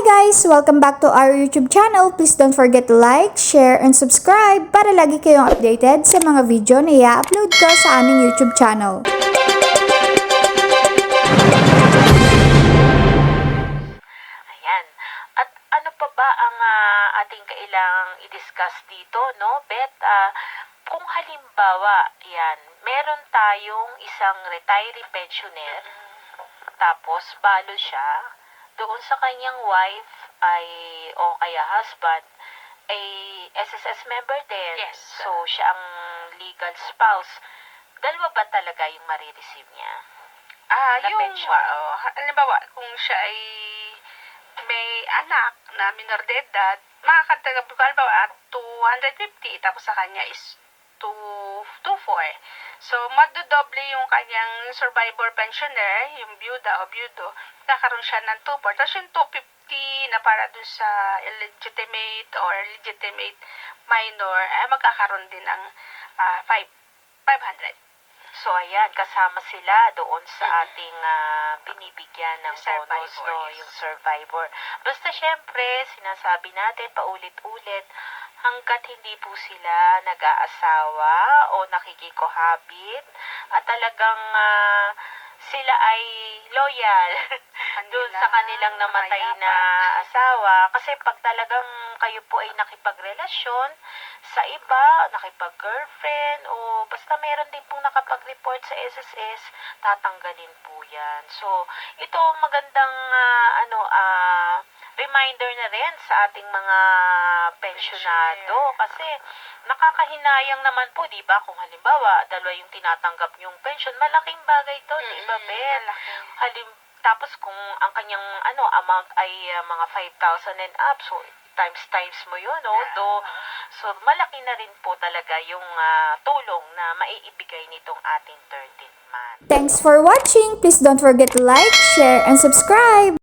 guys! Welcome back to our YouTube channel. Please don't forget to like, share, and subscribe para lagi kayong updated sa mga video na i-upload ko sa aming YouTube channel. Ayan. At ano pa ba ang ah, ating kailangang i-discuss dito, no? Bet, ah, kung halimbawa, yan, meron tayong isang retiree pensioner, tapos balo siya, doon sa kanyang wife ay, o kaya husband, ay SSS member din. Yes. So, siya ang legal spouse. Dalawa ba talaga yung marireceive niya? Ah, Na yung, pension. uh, halimbawa, kung siya ay may anak na minor de edad, makakatagap ko, halimbawa, at 250, tapos sa kanya is 224. So, madodoble yung kanyang survivor pensioner, yung byuda o byudo, kakaroon siya ng 24. Tapos yung 250 na para dun sa illegitimate or legitimate minor, ay magkakaroon din ng ah, 5, 500. So, ayan, kasama sila doon sa ating ah, binibigyan ng Yung bonus, no? Yung survivor. Basta, syempre, sinasabi natin paulit-ulit, hanggat hindi po sila nag-aasawa o nakikikohabit at talagang ah, sila ay loyal doon sa kanilang namatay na asawa. Kasi pag talagang kayo po ay nakipagrelasyon sa iba, nakipag-girlfriend, o basta meron din pong nakapag-report sa SSS, tatanggalin po yan. So, ito magandang ah, ano ah, reminder na rin sa ating mga pensyonado kasi nakakahinayang naman po, 'di ba? Kung halimbawa, dalawa yung tinatanggap yung pension, malaking bagay 'to, 'di ba, Ben? Halim tapos kung ang kanyang ano amount ay ah, mga 5,000 and up, so times times mo 'yun. Do, so malaki na rin po talaga yung ah, tulong na maiibigay nitong ating 13th month. Thanks for watching! Please don't forget to like, share, and subscribe!